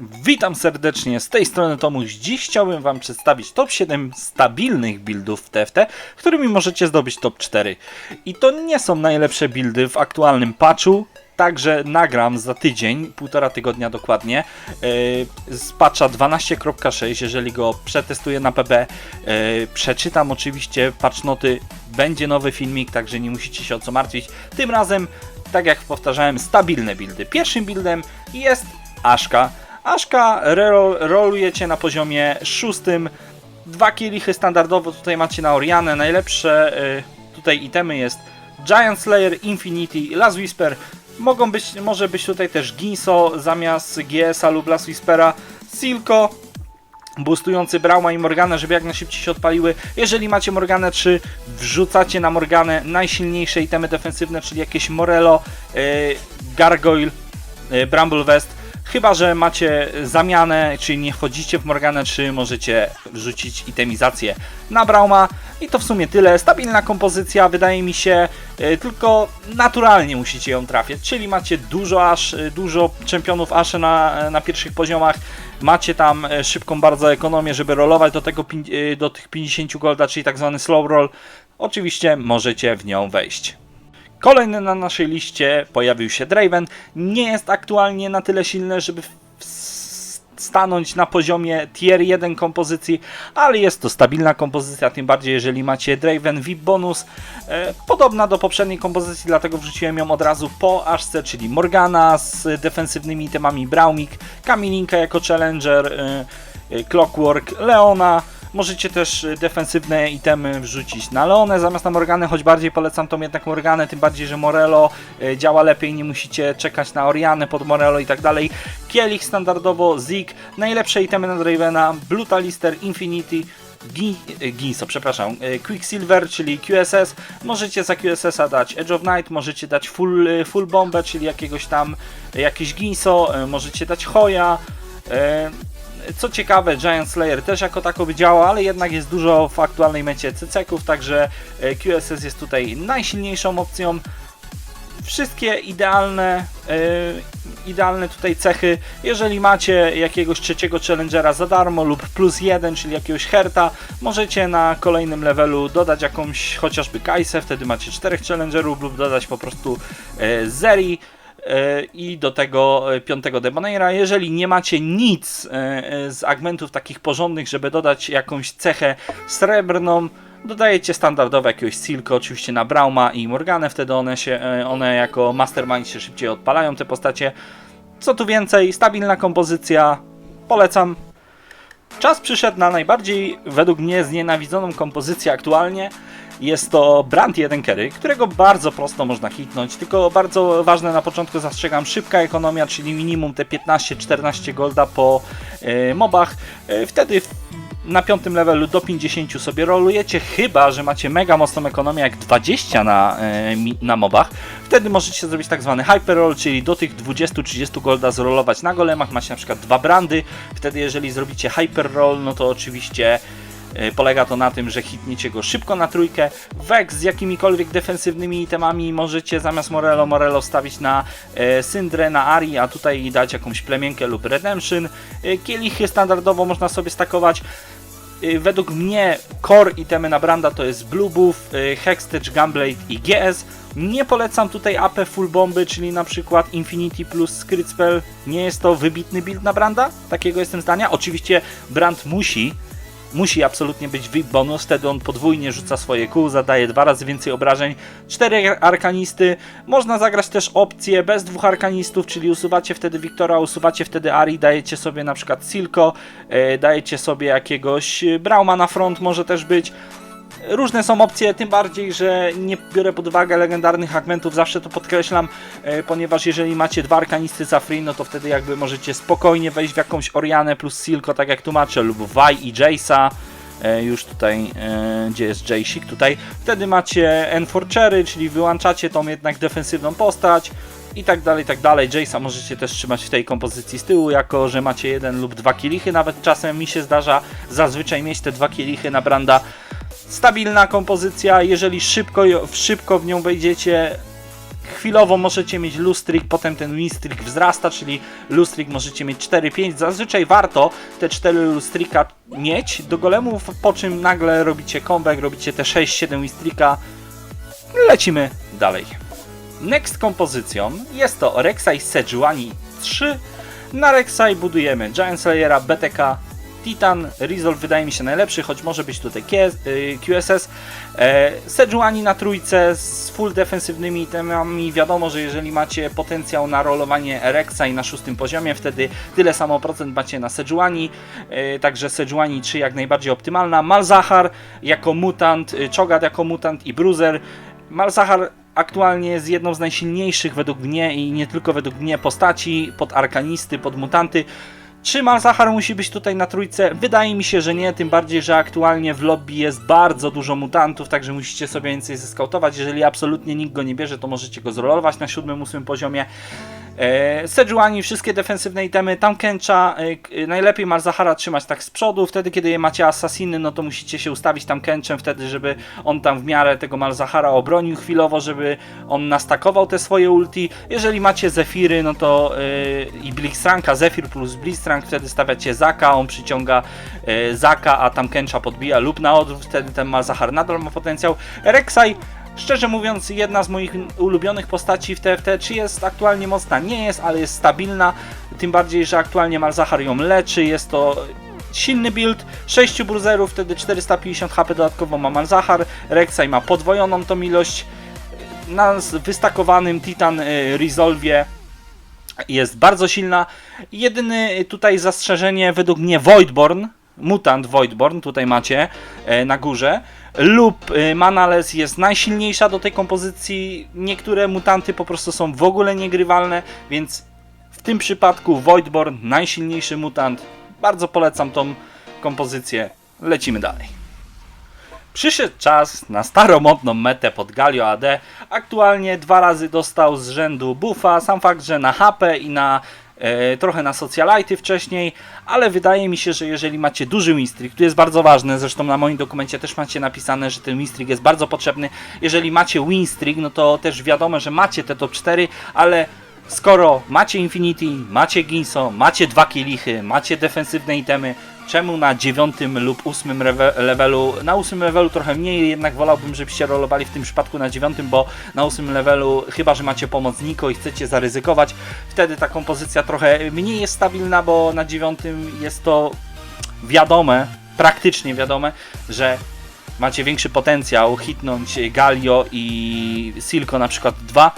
Witam serdecznie, z tej strony Tomuś. Dziś chciałbym Wam przedstawić top 7 stabilnych buildów w TFT, którymi możecie zdobyć top 4. I to nie są najlepsze buildy w aktualnym patchu, także nagram za tydzień, półtora tygodnia dokładnie, yy, z patcha 12.6, jeżeli go przetestuję na PB. Yy, przeczytam oczywiście patch noty, będzie nowy filmik, także nie musicie się o co martwić. Tym razem, tak jak powtarzałem, stabilne buildy. Pierwszym buildem jest Aszka. Aszka rol, rolujecie na poziomie szóstym. Dwa kielichy standardowo tutaj macie na Orianę. Najlepsze y, tutaj itemy jest Giant Slayer, Infinity, Last Whisper. Mogą być, może być tutaj też Ginso zamiast GS-a lub Whispera. Silco, boostujący Brauma i Morgana, żeby jak najszybciej się odpaliły. Jeżeli macie Morganę 3, wrzucacie na Morganę najsilniejsze itemy defensywne, czyli jakieś Morello, y, Gargoyle, y, Bramble Vest. Chyba, że macie zamianę, czyli nie wchodzicie w Morganę 3, możecie wrzucić itemizację na Brauma. I to w sumie tyle. Stabilna kompozycja, wydaje mi się, y, tylko naturalnie musicie ją trafiać. Czyli macie dużo aż, y, dużo czempionów asze na, na pierwszych poziomach. Macie tam y, szybką bardzo ekonomię, żeby rolować do, tego, y, do tych 50 golda, czyli tak zwany slow roll. Oczywiście możecie w nią wejść. Kolejny na naszej liście pojawił się Draven. Nie jest aktualnie na tyle silny, żeby stanąć na poziomie tier 1 kompozycji, ale jest to stabilna kompozycja, tym bardziej jeżeli macie Draven VIP bonus. E, podobna do poprzedniej kompozycji, dlatego wrzuciłem ją od razu po Ashce, czyli Morgana z defensywnymi temami Braumik, Kamilinka jako Challenger, e, e, Clockwork, Leona. Możecie też y, defensywne itemy wrzucić na Leonę zamiast na Morganę, choć bardziej polecam tą jednak Morganę, tym bardziej, że Morello y, działa lepiej, nie musicie czekać na Orianę pod Morello i tak dalej. Kielich standardowo, Zik, najlepsze itemy na Dravena, Brutalister, Infinity, y, Ginso, przepraszam, Quicksilver, czyli QSS. Możecie za QSS-a dać Edge of Night, możecie dać full, full bombę, czyli jakiegoś tam, jakieś Ginso, możecie dać Hoya, co ciekawe, Giant Slayer też jako tako by działał, ale jednak jest dużo w aktualnej mecie CC-ków, także e, QSS jest tutaj najsilniejszą opcją. Wszystkie idealne, e, idealne tutaj cechy. Jeżeli macie jakiegoś trzeciego challengera za darmo lub plus jeden, czyli jakiegoś herta, możecie na kolejnym levelu dodać jakąś chociażby Kaisę, wtedy macie czterech challengerów lub dodać po prostu e, Zeri i do tego e, piątego Debonaira. Jeżeli nie macie nic e, e, z augmentów takich porządnych, żeby dodać jakąś cechę srebrną, dodajecie standardowe jakiegoś Silko, oczywiście na Brauma i Morganę, wtedy one się, one jako mastermind się szybciej odpalają te postacie. Co tu więcej, stabilna kompozycja, polecam. Czas przyszedł na najbardziej, według mnie, znienawidzoną kompozycję aktualnie. Jest to Brand 1 Carry, którego bardzo prosto można hitnąć, tylko bardzo ważne na początku zastrzegam, szybka ekonomia, czyli minimum te 15-14 golda po e, mobach. E, wtedy na piątym levelu do 50 sobie rolujecie, chyba że macie mega mocną ekonomię jak 20 na, e, na mobach. Wtedy możecie zrobić tak zwany hyper roll, czyli do tych 20-30 golda zrolować na golemach. Macie na przykład dwa brandy. Wtedy jeżeli zrobicie hyper roll, no to oczywiście polega to na tym, że hitniecie go szybko na trójkę. Vex z jakimikolwiek defensywnymi itemami możecie zamiast Morello Morello stawić na e, Syndrę, na Ari, a tutaj dać jakąś plemienkę lub Redemption. E, kielichy standardowo można sobie stakować. Według mnie core itemy na Branda to jest Blue Buff, Hextech, Gunblade i GS. Nie polecam tutaj AP full bomby, czyli na przykład Infinity plus Crit. Nie jest to wybitny build na Branda, takiego jestem zdania. Oczywiście Brand musi, musi absolutnie być VIP bonus, wtedy on podwójnie rzuca swoje kół, zadaje dwa razy więcej obrażeń. Cztery arkanisty, można zagrać też opcję bez dwóch arkanistów, czyli usuwacie wtedy Wiktora, usuwacie wtedy Ari, dajecie sobie na przykład Silko, e, dajecie sobie jakiegoś Brauma na front, może też być. Różne są opcje, tym bardziej, że nie biorę pod uwagę legendarnych fragmentów, zawsze to podkreślam, e, ponieważ jeżeli macie dwa arkanisty za free, no to wtedy jakby możecie spokojnie wejść w jakąś Orianę plus Silko, tak jak tłumaczę, lub Vi i Jace'a, e, już tutaj, e, gdzie jest Jace'ik tutaj, wtedy macie Enforchery, czyli wyłączacie tą jednak defensywną postać, i tak dalej, i tak dalej. Jace'a możecie też trzymać w tej kompozycji z tyłu, jako że macie jeden lub dwa kielichy, nawet czasem mi się zdarza zazwyczaj mieć te dwa kielichy na Branda. Stabilna kompozycja, jeżeli szybko, szybko w nią wejdziecie, Chwilowo możecie mieć lustrik, potem ten winstrik wzrasta, czyli lustrik możecie mieć 4-5. Zazwyczaj warto te 4 lustrika mieć do golemów, po czym nagle robicie comeback, robicie te 6-7 winstrika. Lecimy dalej. Next kompozycją jest to Rek'Sai Sejuani 3. Na Rek'Sai budujemy Giant Slayera, BTK, Titan, Resolve wydaje mi się najlepszy, choć może być tutaj KS, y, QSS. E, Sejuani na trójce z full defensywnymi itemami. Wiadomo, że jeżeli macie potencjał na rolowanie Rek'Sai na szóstym poziomie, wtedy tyle samo procent macie na Sejuani. E, także Sejuani 3 jak najbardziej optymalna. Malzahar jako mutant, y, Cho'Gath jako mutant i Bruiser. Malzahar aktualnie jest jedną z najsilniejszych według mnie i nie tylko według mnie postaci pod arkanisty, pod mutanty. Czy Malzahar musi być tutaj na trójce? Wydaje mi się, że nie, tym bardziej, że aktualnie w lobby jest bardzo dużo mutantów, także musicie sobie więcej zeskautować. Jeżeli absolutnie nikt go nie bierze, to możecie go zrolować na siódmym, ósmym poziomie. E, Sejuani, wszystkie defensywne itemy, tam Kencha, e, e, najlepiej Malzahara trzymać tak z przodu, wtedy kiedy macie asasiny, no to musicie się ustawić tam Kenchem wtedy, żeby on tam w miarę tego Malzahara obronił chwilowo, żeby on nastakował te swoje ulti. Jeżeli macie Zefiry, no to e, i Blitzcranka, Zephyr plus Blitzcrank, wtedy stawiacie Zaka, on przyciąga e, Zaka, a tam Kencha podbija lub na odwrót, wtedy ten Malzahar nadal ma potencjał. Rek'Sai Szczerze mówiąc, jedna z moich ulubionych postaci w TFT, czy jest aktualnie mocna? Nie jest, ale jest stabilna. Tym bardziej, że aktualnie Malzahar ją leczy. Jest to silny build. 6 bruiserów, wtedy 450 HP dodatkowo ma Malzahar. Rek'Sai ma podwojoną tą ilość. Na wystakowanym Titan y, Resolve jest bardzo silna. Jedyny tutaj zastrzeżenie według mnie Voidborn, mutant Voidborn, tutaj macie e, na górze, lub e, Manales jest najsilniejsza do tej kompozycji. Niektóre mutanty po prostu są w ogóle niegrywalne, więc w tym przypadku Voidborn, najsilniejszy mutant. Bardzo polecam tą kompozycję. Lecimy dalej. Przyszedł czas na staromodną metę pod Galio AD. Aktualnie dwa razy dostał z rzędu buffa. Sam fakt, że na HP i na trochę na socialite wcześniej, ale wydaje mi się, że jeżeli macie duży winstreak, tu jest bardzo ważne, zresztą na moim dokumencie też macie napisane, że ten winstreak jest bardzo potrzebny. Jeżeli macie winstreak, no to też wiadomo, że macie te top 4, ale skoro macie Infinity, macie Ginso, macie dwa kielichy, macie defensywne itemy, czemu na dziewiątym lub ósmym levelu, na ósmym levelu trochę mniej, jednak wolałbym, żebyście rolowali w tym przypadku na dziewiątym, bo na ósmym levelu, chyba że macie pomoc Niko i chcecie zaryzykować, wtedy ta kompozycja trochę mniej jest stabilna, bo na dziewiątym jest to wiadome, praktycznie wiadome, że macie większy potencjał hitnąć Galio i Silco na przykład 2.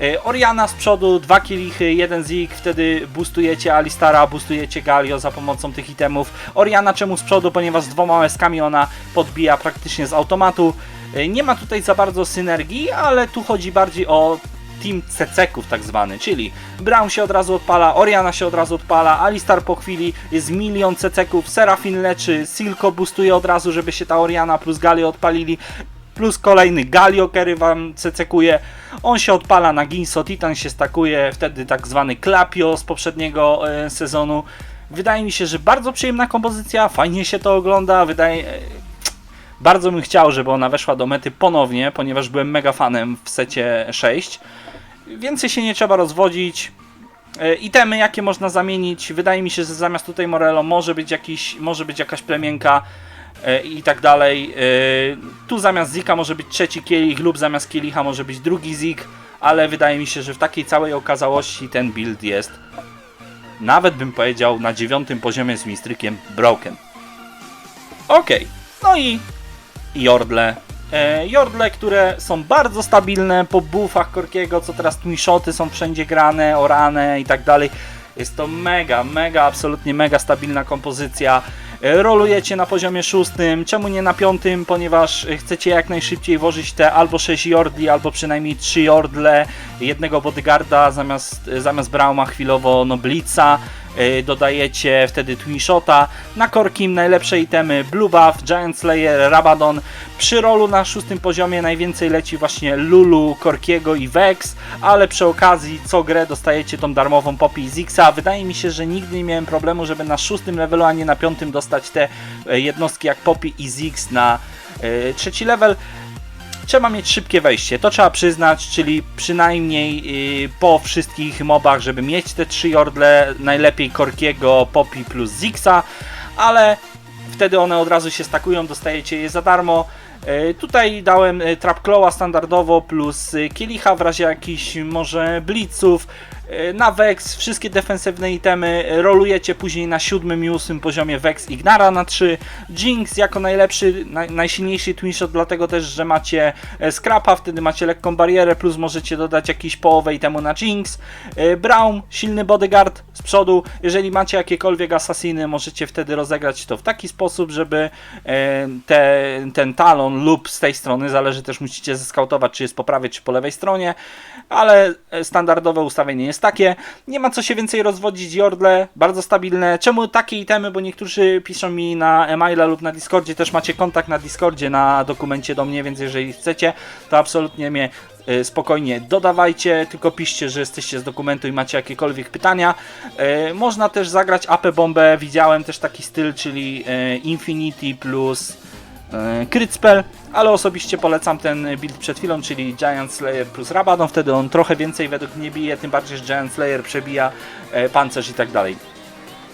E, Oriana z przodu, dwa kielichy, jeden zik, wtedy boostujecie Alistara, boostujecie Galio za pomocą tych itemów. Oriana czemu z przodu, ponieważ z dwoma łezkami ona podbija praktycznie z automatu. E, Nie ma tutaj za bardzo synergii, ale tu chodzi bardziej o team CC-ków tak zwany, czyli Brown się od razu odpala, Oriana się od razu odpala, Alistar po chwili, jest milion CC-ków, Serafin leczy, Silco boostuje od razu, żeby się ta Oriana plus Galio odpalili, plus kolejny Galio, który wam cecekuje. On się odpala na Ginso, Titan się stakuje, wtedy tak zwany Klapio z poprzedniego e, sezonu. Wydaje mi się, że bardzo przyjemna kompozycja, fajnie się to ogląda, wydaje... E, bardzo bym chciał, żeby ona weszła do mety ponownie, ponieważ byłem mega fanem w secie 6. Więcej się nie trzeba rozwodzić. E, Itemy, jakie można zamienić, wydaje mi się, że zamiast tutaj Morello może być, jakiś, może być jakaś plemienka i tak dalej. E, Tu zamiast Zika może być trzeci kielich lub zamiast kielicha może być drugi Zik, ale wydaje mi się, że w takiej całej okazałości ten build jest nawet bym powiedział na dziewiątym poziomie z mistrykiem broken. Okej, no i Jordle. E, Jordle, które są bardzo stabilne po buffach Korkiego, co teraz twinshoty są wszędzie grane, orane i tak dalej. Jest to mega, mega, absolutnie mega stabilna kompozycja. E, Rolujecie na poziomie szóstym, czemu nie na piątym, ponieważ e, chcecie jak najszybciej włożyć te albo 6 Jordli, albo przynajmniej 3 Jordle, jednego bodyguarda zamiast, e, zamiast Brauma chwilowo no Blitza, e, dodajecie wtedy Twinshota, na Korkim najlepsze itemy Blue Buff, Giant Slayer, Rabadon, przy rolu na szóstym poziomie najwięcej leci właśnie Lulu, Korkiego i Vex, ale przy okazji co grę dostajecie tą darmową Poppy i Zixa. Wydaje mi się, że nigdy nie miałem problemu, żeby na szóstym levelu, a nie na piątym dostać te e, jednostki jak Poppy i Zix na e, trzeci level. Trzeba mieć szybkie wejście, to trzeba przyznać, czyli przynajmniej yy, po wszystkich mobach, żeby mieć te trzy jordle, najlepiej Korkiego, Poppy plus Zixa, ale wtedy one od razu się stakują, dostajecie je za darmo. E, Tutaj dałem e, Trapclawa standardowo plus Kielicha w razie jakichś może blitzów. E, Na Vex wszystkie defensywne itemy e, rolujecie później na siódmym i ósmym poziomie Vex Ignara na 3. Jinx jako najlepszy, naj, najsilniejszy twinshot, dlatego też, że macie e, Scrapa, wtedy macie lekką barierę, plus możecie dodać jakiś połowę itemu na Jinx. Braum, silny bodyguard z przodu. Jeżeli macie jakiekolwiek asasiny, możecie wtedy rozegrać to w taki sposób, żeby te, ten talon lub z tej strony, zależy też musicie zeskautować, czy jest po prawej, czy po lewej stronie, ale standardowe ustawienie jest takie. Nie ma co się więcej rozwodzić, Jordle, bardzo stabilne. Czemu takie itemy? Bo niektórzy piszą mi na e-maila lub na Discordzie, też macie kontakt na Discordzie, na dokumencie do mnie, więc jeżeli chcecie, to absolutnie mnie e, spokojnie dodawajcie, tylko piszcie, że jesteście z dokumentu i macie jakiekolwiek pytania. E, Można też zagrać AP bombę, widziałem też taki styl, czyli e, Infinity plus Crit Spell, ale osobiście polecam ten build przed chwilą, czyli Giant Slayer plus Rabadon, wtedy on trochę więcej według mnie bije, tym bardziej, że Giant Slayer przebija e, pancerz i tak dalej.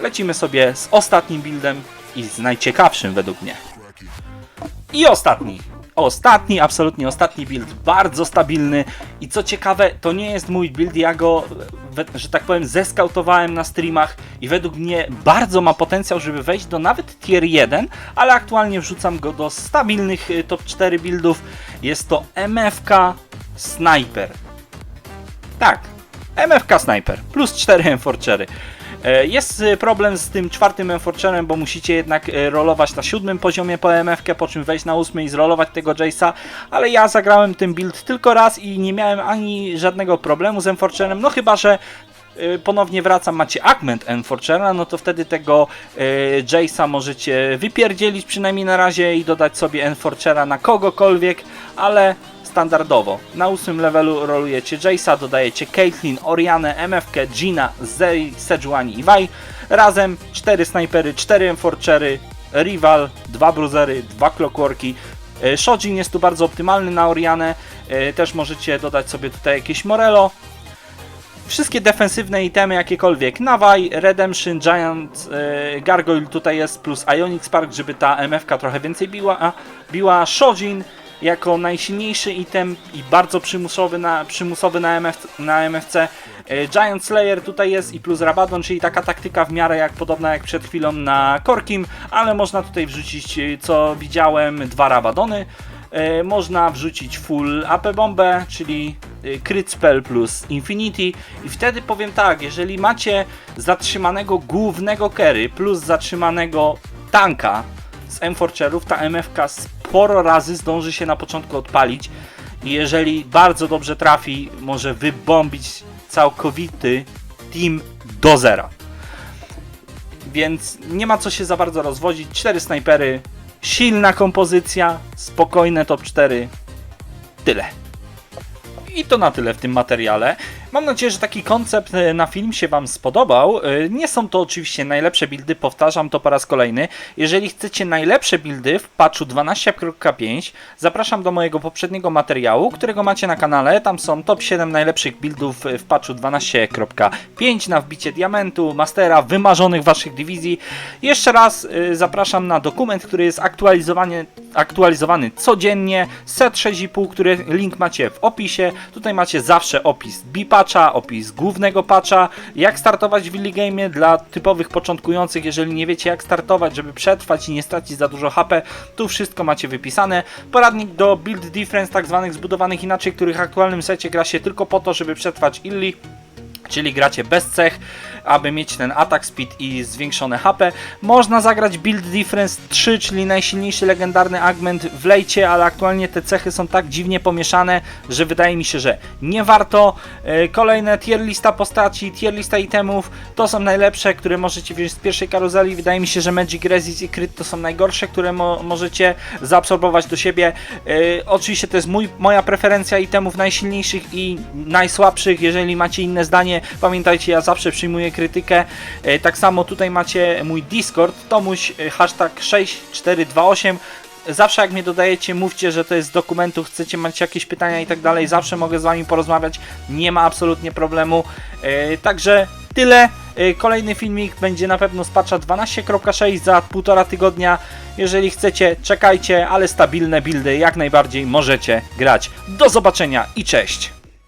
Lecimy sobie z ostatnim buildem i z najciekawszym według mnie. I ostatni ostatni, absolutnie ostatni build, bardzo stabilny i co ciekawe, to nie jest mój build, ja go, że tak powiem, zeskautowałem na streamach i według mnie bardzo ma potencjał, żeby wejść do nawet tier 1, ale aktualnie wrzucam go do stabilnych y, top 4 buildów. Jest to MFK Sniper. Tak, MFK Sniper plus 4 M4. Jest y, problem z tym czwartym Enforcerem, bo musicie jednak e, rolować na siódmym poziomie po MFK, po czym wejść na ósmy i zrolować tego Jace'a, ale ja zagrałem ten build tylko raz i nie miałem ani żadnego problemu z Enforcerem, no chyba, że ponownie wracam, macie Augment Enforcera, no to wtedy tego Jace'a możecie wypierdzielić przynajmniej na razie i dodać sobie Enforcera na kogokolwiek, ale standardowo. Na ósmym levelu rolujecie Jace'a, dodajecie Caitlyn, Orianę, MFK, Gina, Zeri, Sejuani i Vi. Razem 4 snajpery, 4 enforcery, Rival, 2 bruzery, 2 clockworki. E, Shojin jest tu bardzo optymalny na Orianę. E, Też możecie dodać sobie tutaj jakieś Morello. Wszystkie defensywne itemy jakiekolwiek. Nawaj, Redemption, Giant, e, Gargoyle tutaj jest plus Ionic Spark, żeby ta MFK trochę więcej biła. A, biła Shojin jako najsilniejszy item i bardzo przymusowy na, przymusowy na, MF, na MFC. E, Giant Slayer tutaj jest i plus Rabadon, czyli taka taktyka w miarę jak podobna jak przed chwilą na Korkim, ale można tutaj wrzucić, e, co widziałem, dwa Rabadony. E, Można wrzucić full AP bombę, czyli crit spell plus infinity i wtedy powiem tak, jeżeli macie zatrzymanego głównego carry plus zatrzymanego tanka z M4cherów, ta MFK sporo razy zdąży się na początku odpalić i jeżeli bardzo dobrze trafi, może wybombić całkowity team do zera. Więc nie ma co się za bardzo rozwodzić. Cztery snajpery, silna kompozycja, spokojne top 4. Tyle. I to na tyle w tym materiale. Mam nadzieję, że taki koncept e, na film się Wam spodobał. E, Nie są to oczywiście najlepsze buildy, powtarzam to po raz kolejny. Jeżeli chcecie najlepsze buildy w patchu 12.5, zapraszam do mojego poprzedniego materiału, którego macie na kanale. Tam są top 7 najlepszych buildów w patchu 12.5 na wbicie diamentu, mastera, wymarzonych Waszych dywizji. Jeszcze raz e, zapraszam na dokument, który jest aktualizowany, aktualizowany codziennie. Set 6,5, który link macie w opisie. Tutaj macie zawsze opis bipatcha, opis głównego patcha, jak startować w Willy Game dla typowych początkujących, jeżeli nie wiecie jak startować, żeby przetrwać i nie stracić za dużo HP, tu wszystko macie wypisane. Poradnik do build difference, tak zwanych zbudowanych inaczej, których w aktualnym secie gra się tylko po to, żeby przetrwać Illy czyli gracie bez cech, aby mieć ten attack speed i zwiększone HP. Można zagrać Build Difference 3, czyli najsilniejszy legendarny augment w lejcie, ale aktualnie te cechy są tak dziwnie pomieszane, że wydaje mi się, że nie warto. E, Kolejne tier lista postaci, tier lista itemów, to są najlepsze, które możecie wziąć z pierwszej karuzeli. Wydaje mi się, że Magic Resist i Crit to są najgorsze, które mo możecie zaabsorbować do siebie. E, Oczywiście to jest mój, moja preferencja itemów najsilniejszych i najsłabszych. Jeżeli macie inne zdanie, pamiętajcie, ja zawsze przyjmuję krytykę. E, Tak samo tutaj macie mój Discord, tomuś e, hashtag 6428. zawsze jak mnie dodajecie, mówcie, że to jest z dokumentu, chcecie mieć jakieś pytania i tak dalej, zawsze mogę z wami porozmawiać, nie ma absolutnie problemu. E, także tyle. Kolejny filmik będzie na pewno z patcha 12.6 za półtora tygodnia. Jeżeli chcecie, czekajcie, ale stabilne buildy jak najbardziej możecie grać. Do zobaczenia i cześć!